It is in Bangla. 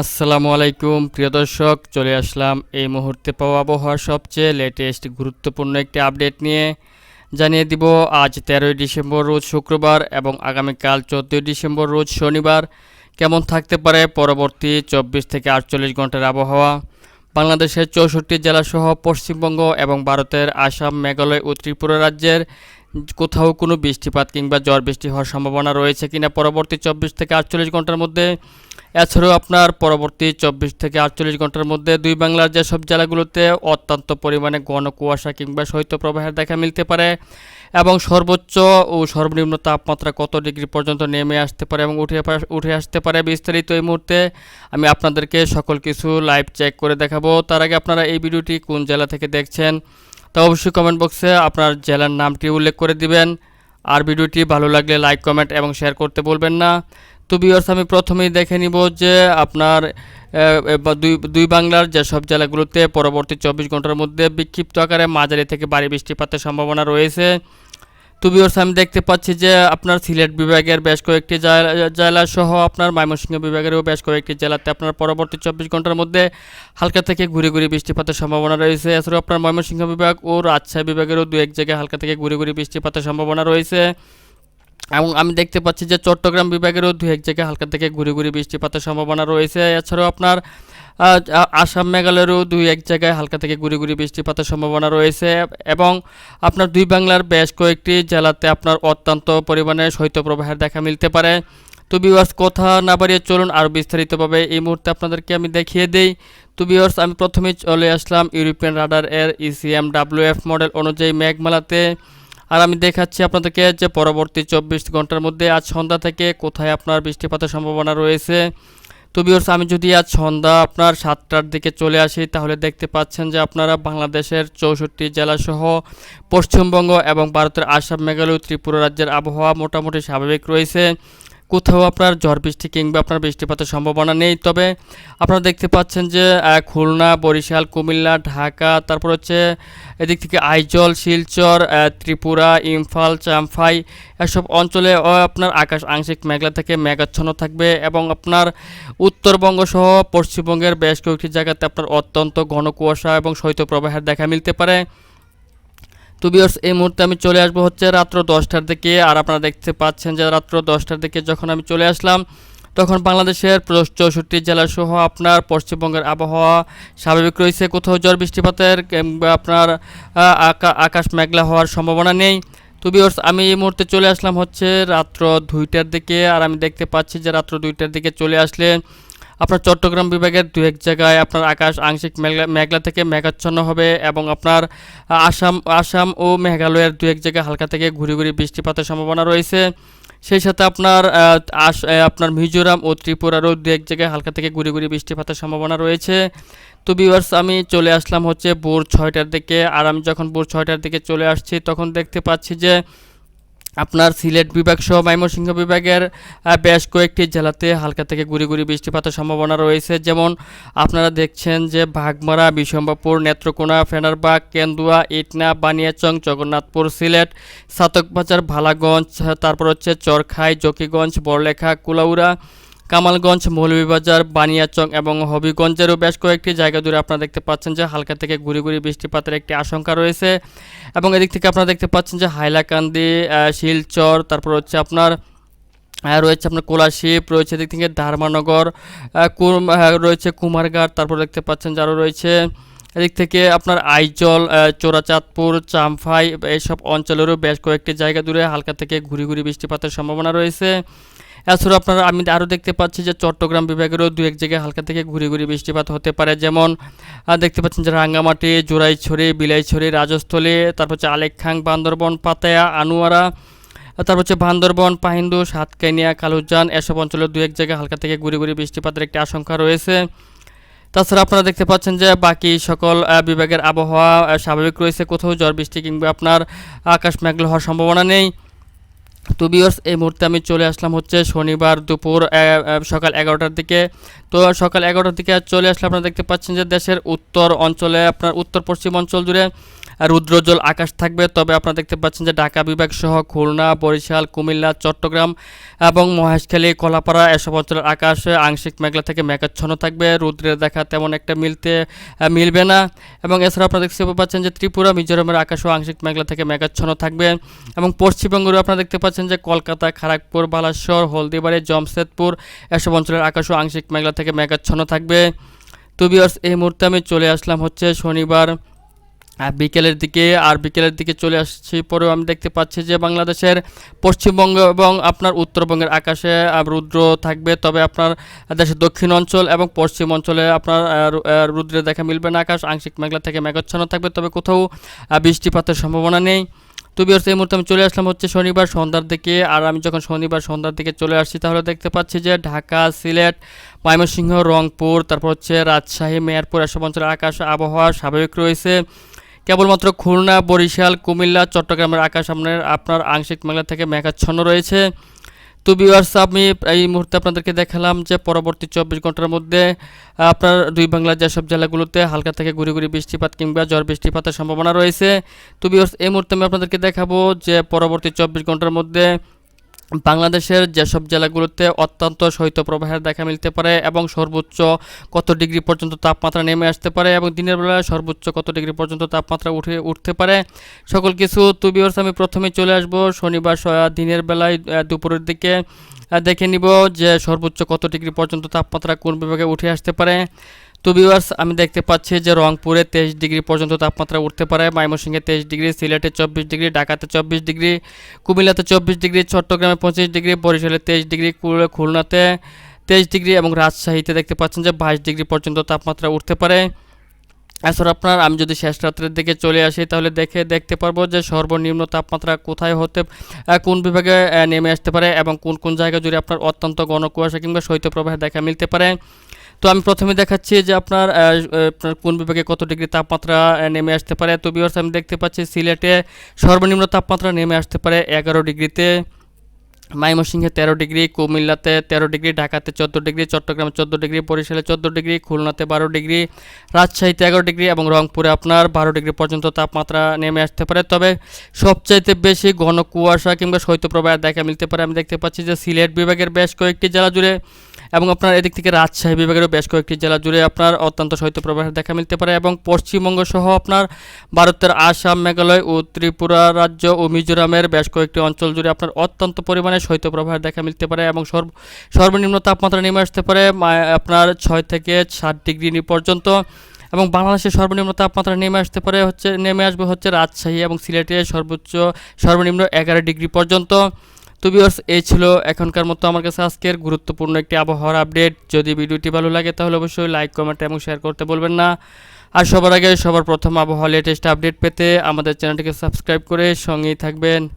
আসসালামু আলাইকুম। প্রিয় দর্শক, চলে আসলাম এই মুহূর্তে পাওয়া আবহাওয়ার সবচেয়ে লেটেস্ট গুরুত্বপূর্ণ একটি আপডেট নিয়ে। জানিয়ে দিব, আজ তেরোই ডিসেম্বর রোজ শুক্রবার এবং আগামীকাল চোদ্দোই ডিসেম্বর রোজ শনিবার। কেমন থাকতে পারে পরবর্তী চব্বিশ থেকে আটচল্লিশ ঘণ্টার আবহাওয়া? বাংলাদেশের চৌষট্টি জেলাসহ পশ্চিমবঙ্গ এবং ভারতের আসাম, মেঘালয় ও ত্রিপুরা রাজ্যের কোথাও কোনো বৃষ্টিপাত কিংবা ঝড় বৃষ্টি হওয়ার সম্ভাবনা রয়েছে কিনা পরবর্তী চব্বিশ থেকে আটচল্লিশ ঘণ্টার মধ্যে? এছাড়াও আপনার পরবর্তী চব্বিশ থেকে আটচল্লিশ ঘণ্টার মধ্যে দুই বাংলার যেসব জেলাগুলোতে অত্যন্ত পরিমাণে ঘন কুয়াশা কিংবা শৈত্যপ্রবাহের দেখা মিলতে পারে এবং সর্বোচ্চ ও সর্বনিম্ন তাপমাত্রা কত ডিগ্রি পর্যন্ত নেমে আসতে পারে এবং উঠে উঠে আসতে পারে বিস্তারিত এই মুহূর্তে আমি আপনাদেরকে সকল কিছু লাইভ চেক করে দেখাবো। তার আগে আপনারা এই ভিডিওটি কোন জেলা থেকে দেখছেন তা অবশ্যই কমেন্ট বক্সে আপনার জেলার নামটি উল্লেখ করে দিবেন। আর ভিডিওটি ভালো লাগলে লাইক কমেন্ট এবং শেয়ার করতে বলবেন না। তো ভিউয়ার্স আমি প্রথমেই দেখে নিব যে আপনার দুই দুই বাংলার যেসব জেলাগুলোতে পরবর্তী চব্বিশ ঘণ্টার মধ্যে বিক্ষিপ্ত আকারে মাঝারি থেকে ভারী বৃষ্টিপাতের সম্ভাবনা রয়েছে। তো ভিউয়ার্স আমি দেখতে পাচ্ছি যে আপনার সিলেট বিভাগের বেশ কয়েকটি জেলা সহ আপনার ময়মনসিংহ বিভাগেরও বেশ কয়েকটি জেলাতে আপনার পরবর্তী চব্বিশ ঘণ্টার মধ্যে হালকা থেকে ঘুরে ঘুরে বৃষ্টিপাতের সম্ভাবনা রয়েছে। এছাড়াও আপনার ময়মনসিংহ বিভাগ ও রাজশাহী বিভাগেরও দু এক জায়গায় হালকা থেকে ঘুরে ঘুরে বৃষ্টিপাতের সম্ভাবনা রয়েছে। এবং আমি দেখতে পাচ্ছি যে চট্টগ্রাম বিভাগেরও দু এক জায়গায় হালকা থেকে ঘুরে ঘুরে বৃষ্টিপাতের সম্ভাবনা রয়েছে। এছাড়াও আপনার আসাম মেঘালয়েরও দুই এক জায়গায় হালকা থেকে ঘুরে ঘুরে বৃষ্টিপাতের সম্ভাবনা রয়েছে এবং আপনার দুই বাংলার বেশ কয়েকটি জেলাতে আপনার অত্যন্ত পরিমাণে শৈত্যপ্রবাহের দেখা মিলতে পারে। তো বিওয়ার্স কথা না বাড়িয়ে চলুন আরও বিস্তারিতভাবে এই মুহূর্তে আপনাদেরকে আমি দেখিয়ে দেই। তো বিওয়ার্স আমি প্রথমেই চলে আসলাম ইউরোপিয়ান রাডার এর ইসিএম ডাব্লিউএফ মডেল অনুযায়ী মেঘমালাতে। আর আমি দেখাচ্ছি আপনাদেরকে যে পরবর্তী চব্বিশ ঘণ্টার মধ্যে আজ সন্ধ্যা থেকে কোথায় আপনার বৃষ্টিপাতের সম্ভাবনা রয়েছে। তো বিয়র্স আমি যদি আজ সন্ধ্যা আপনার সাতটার দিকে চলে আসি, তাহলে দেখতে পাচ্ছেন যে আপনারা বাংলাদেশের চৌষট্টি জেলাসহ পশ্চিমবঙ্গ এবং ভারতের আসাম, মেঘালয়, ত্রিপুরা রাজ্যের আবহাওয়া মোটামুটি স্বাভাবিক রয়েছে। কোথাও আপনার ঝড় বৃষ্টি কিংবা আপনার বৃষ্টিপাতের সম্ভাবনা নেই। তবে আপনারা দেখতে পাচ্ছেন যে খুলনা, বরিশাল, কুমিল্লা, ঢাকা, তারপর হচ্ছে এদিক থেকে আইজল, শিলচর ত্রিপুরা, ইমফাল চাম্পাই এসব অঞ্চলে আপনার আকাশ আংশিক মেঘলা থেকে মেঘাচ্ছন্ন থাকবে এবং আপনার উত্তরবঙ্গ সহ পশ্চিমবঙ্গের বেশ কয়েকটি জায়গাতে আপনার অত্যন্ত ঘন কুয়াশা এবং শৈত্যপ্রবাহের দেখা মিলতে পারে। তো বিয়ার্স এই মুহূর্তে আমি চলে আসব হচ্ছে রাত্র দশটার দিকে। আর আপনারা দেখতে পাচ্ছেন যে রাত্র দশটার দিকে যখন আমি চলে আসলাম, তখন বাংলাদেশের চৌষট্টি জেলা সহ আপনার পশ্চিমবঙ্গের আবহাওয়া স্বাভাবিক রয়েছে। কোথাও ঝড় বৃষ্টিপাতের কিংবা আপনার আকাশ মেঘলা হওয়ার সম্ভাবনা নেই। তো বিয়ার্স আমি এই মুহূর্তে চলে আসলাম হচ্ছে রাত্র দুইটার দিকে। আর আমি দেখতে পাচ্ছি যে রাত্র দুইটার দিকে চলে আসলে আপনার চট্টগ্রাম বিভাগের দু এক জায়গায় আপনার আকাশ আংশিক মেঘলা মেঘলা থেকে মেঘাচ্ছন্ন হবে এবং আপনার আসাম আসাম ও মেঘালয়ের দু এক জায়গায় হালকা থেকে ঘুরে ঘুরে বৃষ্টিপাতের সম্ভাবনা রয়েছে। সেই সাথে আপনার আপনার মিজোরাম ও ত্রিপুরারও দু এক জায়গায় হালকা থেকে ঘুরে ঘুরে বৃষ্টিপাতের সম্ভাবনা রয়েছে। তো ভিউয়ার্স আমি চলে আসলাম হচ্ছে ভোর ছয়টার দিকে। আর আমি যখন ভোর ছয়টার দিকে চলে আসছি, তখন দেখতে পাচ্ছি যে আপনার সিলেট বিভাগ সহ ময়মনসিংহ বিভাগের বেশ কয়েকটি জেলাতে হালকা থেকে গুড়ি গুড়ি বৃষ্টিপাতের সম্ভাবনা রয়েছে। যেমন আপনারা দেখছেন যে ভাগমারা বিশম্বাপুর নেত্রকোনা, ফেনারবাগ, কেন্দুয়া, ইটনা, বানিয়াচং, জগন্নাথপুর, সিলেট, সাতকবাজার, ভালাগঞ্জ, তারপর হচ্ছে চরখাই, জকিগঞ্জ, বড়লেখা, কুলাউড়া কামালগঞ্জ, মৌলভীবাজার, বানিয়াচং এবং হবিগঞ্জেরও বেশ কয়েকটি জায়গা দূরে আপনারা দেখতে পাচ্ছেন যে হালকা থেকে ঘুরি ঘুরি বৃষ্টিপাতের একটি আশঙ্কা রয়েছে। এবং এদিক থেকে আপনারা দেখতে পাচ্ছেন যে হাইলাকান্দি শিলচর, তারপর হচ্ছে আপনার রয়েছে আপনার কোলাশিপ, রয়েছে এদিক থেকে ধারমানগর রয়েছে কুমারঘাট, তারপর দেখতে পাচ্ছেন যে আরও রয়েছে এদিক থেকে আপনার আইজল চোরাচাঁদপুর চাম্পাই এইসব অঞ্চলেরও বেশ কয়েকটি জায়গা দূরে হালকা থেকে ঘুরি ঘুরি বৃষ্টিপাতের সম্ভাবনা রয়েছে। এছাড়াও আপনারা আমি আরও দেখতে পাচ্ছি যে চট্টগ্রাম বিভাগেরও দু এক জায়গায় হালকা থেকে ঘুরে ঘুরি বৃষ্টিপাত হতে পারে। যেমন দেখতে পাচ্ছেন যে রাঙ্গামাটি, জোড়াইছড়ি, বিলাইছড়ি, রাজস্থলী, তারপর হচ্ছে আলেকখাং বান্দরবন, পাতায়া, আনোয়ারা তারপর হচ্ছে বান্দরবন, পাহিন্দু সাতকাইনিয়া কালুজান, এসব অঞ্চলের দু এক জায়গায় হালকা থেকে ঘুরে ঘুরি বৃষ্টিপাতের একটি আশঙ্কা রয়েছে। তাছাড়া আপনারা দেখতে পাচ্ছেন যে বাকি সকল বিভাগের আবহাওয়া স্বাভাবিক রয়েছে। কোথাও ঝড়, বৃষ্টি কিংবা আপনার আকাশ মেঘলা হওয়ার সম্ভাবনা নেই। তো বিয়র্স এই মুহূর্তে আমি চলে আসলাম হচ্ছে শনিবার দুপুর সকাল এগারোটার দিকে। তো সকাল এগারোটার দিকে চলে আসলে আপনারা দেখতে পাচ্ছেন যে দেশের উত্তর অঞ্চলে, আপনার উত্তর পশ্চিম অঞ্চল জুড়ে আহ, রুদ্রোজ্জ্বল আকাশ থাকবে। তবে আপনারা দেখতে পাচ্ছেন যে ঢাকা বিভাগ সহ খুলনা বরিশাল কুমিল্লা চট্টগ্রাম এবং মহেশখালী কলাপাড়া এসব অঞ্চলের আকাশে আংশিক মেঘলা থেকে মেঘাচ্ছন্ন থাকবে। রুদ্রের দেখা তেমন একটা মিলতে মিলবে না এবং এছাড়া আপনারা দেখতে পাচ্ছেন যে ত্রিপুরা মিজোরামের আকাশও আংশিক মেঘলা থেকে মেঘাচ্ছন্ন থাকবে এবং পশ্চিমবঙ্গেরও আপনারা দেখতে পাচ্ছেন যে কলকাতা খড়গপুর বালাসর হলদিবাড়ি জমশেদপুর এসব অঞ্চলের আকাশও আংশিক মেঘলা থেকে মেঘাচ্ছন্ন থাকবে। তো এই মুহূর্তে আমি চলে আসলাম হচ্ছে শনিবার বিকেলের দিকে আর বিকেলের দিকে চলে আসছি। পরেও আমি দেখতে পাচ্ছি যে বাংলাদেশের পশ্চিমবঙ্গ এবং আপনার উত্তরবঙ্গের আকাশে রুদ্র থাকবে। তবে আপনার দেশের দক্ষিণ অঞ্চল এবং পশ্চিম অঞ্চলে আপনার আহ, রু- আহ, রুদ্রের দেখা মিলবে না। আকাশ আংশিক মেঘলা থেকে মেঘাচ্ছন্ন থাকবে তবে কোথাও বৃষ্টিপাতের সম্ভাবনা নেই। তো বিয়ার্স এই মুহূর্তে আমি চলে আসলাম হচ্ছে শনিবার সন্ধ্যার দিকে। আর আমি যখন শনিবার সন্ধ্যার দিকে চলে আসছি তাহলে দেখতে পাচ্ছি যে ঢাকা সিলেট ময়মনসিংহ রংপুর তারপর হচ্ছে রাজশাহী মেয়ারপুর এসব অঞ্চলের আকাশ আবহাওয়া স্বাভাবিক রয়েছে। কেবলমাত্র খুলনা, বরিশাল, কুমিল্লা, চট্টগ্রামের আকাশ সামনের আপনার আংশিক মেঘলা থেকে মেঘাচ্ছন্ন রয়েছে। তো ভিউয়ার্স আমি এই মুহূর্তে আপনাদেরকে দেখালাম যে পরবর্তী চব্বিশ ঘণ্টার মধ্যে আপনার দুই বাংলার যেসব জেলাগুলোতে হালকা থেকে ঘুরে ঘুরে বৃষ্টিপাত কিংবা ঝড় বৃষ্টিপাতের সম্ভাবনা রয়েছে। তো ভিউয়ার্স এই মুহূর্তে আমি আপনাদেরকে দেখাবো যে পরবর্তী চব্বিশ ঘণ্টার মধ্যে বাংলাদেশের যেসব জেলাগুলোতে অত্যন্ত শৈত্যপ্রবাহের দেখা মিলতে পারে এবং সর্বোচ্চ কত ডিগ্রি পর্যন্ত তাপমাত্রা নেমে আসতে পারে এবং দিনের বেলায় সর্বোচ্চ কত ডিগ্রি পর্যন্ত তাপমাত্রা উঠে, উঠতে পারে, সকল কিছু তো আমি প্রথমে চলে আসব। শনিবার দিনের বেলায় দুপুরের দিকে দেখে নিব যে সর্বোচ্চ কত ডিগ্রি পর্যন্ত তাপমাত্রা কোন বিভাগে উঠে আসতে পারে। তো ভিউয়ার্স আমি দেখতে পাচ্ছি যে রংপুরে তেইশ ডিগ্রি পর্যন্ত তাপমাত্রা উঠতে পারে, ময়মনসিংহে তেইশ ডিগ্রি, সিলেটে চব্বিশ ডিগ্রি, ঢাকাতে চব্বিশ ডিগ্রি, কুমিল্লাতে চব্বিশ ডিগ্রি, চট্টগ্রামে পঁচিশ ডিগ্রি, বরিশালে তেইশ ডিগ্রি খুল- খুলনাতে তেইশ ডিগ্রি এবং রাজশাহীতে দেখতে পাচ্ছেন যে বাইশ ডিগ্রি পর্যন্ত তাপমাত্রা উঠতে পারে। এছাড়া আপনার, আমি যদি শেষ রাত্রের দিকে চলে আসি, তাহলে দেখে দেখতে পারব যে সর্বনিম্ন তাপমাত্রা কোথায় হতে কোন বিভাগে নেমে আসতে পারে এবং কোন কোন জায়গা জুড়ে আপনার অত্যন্ত ঘন কুয়াশা কিংবা শৈত্যপ্রবাহের দেখা মিলতে পারে। তো আমি প্রথমে দেখাচ্ছি যে আপনার কোন বিভাগে কত ডিগ্রি তাপমাত্রা নেমে আসতে পারে। তো বিভার্স আমি দেখতে পাচ্ছি সিলেটে সর্বনিম্ন তাপমাত্রা নেমে আসতে পারে এগারো ডিগ্রিতে। ময়মনসিংহে তেরো ডিগ্রি, কুমিল্লাতে তেরো ডিগ্রি, ঢাকাতে চোদ্দ ডিগ্রি, চট্টগ্রামে চোদ্দ ডিগ্রি, বরিশালে চোদ্দ ডিগ্রি, খুলনাতে বারো ডিগ্রি, রাজশাহীতে এগারো ডিগ্রি এবং রংপুরে আপনার বারো ডিগ্রি পর্যন্ত তাপমাত্রা নেমে আসতে পারে। তবে সবচাইতে বেশি ঘন কুয়াশা কিংবা শৈত্যপ্রবাহ দেখা মিলতে পারে। আমি দেখতে পাচ্ছি যে সিলেট বিভাগের বেশ কয়েকটি জেলা জুড়ে এবং আপনার এদিক থেকে রাজশাহী বিভাগেরও বেশ কয়েকটি জেলা জুড়ে আপনার অত্যন্ত শৈত্যপ্রবাহের দেখা মিলতে পারে এবং পশ্চিমবঙ্গ সহ আপনার ভারতের আসাম, মেঘালয় ও ত্রিপুরা রাজ্য ও মিজোরামের বেশ কয়েকটি অঞ্চল জুড়ে আপনার অত্যন্ত পরিমাণে শৈত্যপ্রবাহের দেখা মিলতে পারে এবং সর্ব সর্বনিম্ন তাপমাত্রা নেমে আসতে পারে আপনার ছয় থেকে সাত ডিগ্রি পর্যন্ত এবং বাংলাদেশের সর্বনিম্ন তাপমাত্রা নেমে আসতে পারে হচ্ছে, নেমে আসবে হচ্ছে রাজশাহী এবং সিলেটে সর্বোচ্চ সর্বনিম্ন এগারো ডিগ্রি পর্যন্ত। তো ভিউয়ার্স এই ছিল এখনকার মতো আমার কাছে আজকের গুরুত্বপূর্ণ একটি আবহাওয়ার আপডেট। যদি ভিডিওটি ভালো লাগে তাহলে অবশ্যই লাইক কমেন্ট এবং শেয়ার করতে বলবেন না। আর সবার আগে সবার প্রথম আবহাওয়া লেটেস্ট আপডেট পেতে আমাদের চ্যানেলটিকে সাবস্ক্রাইব করে সঙ্গেই থাকবেন।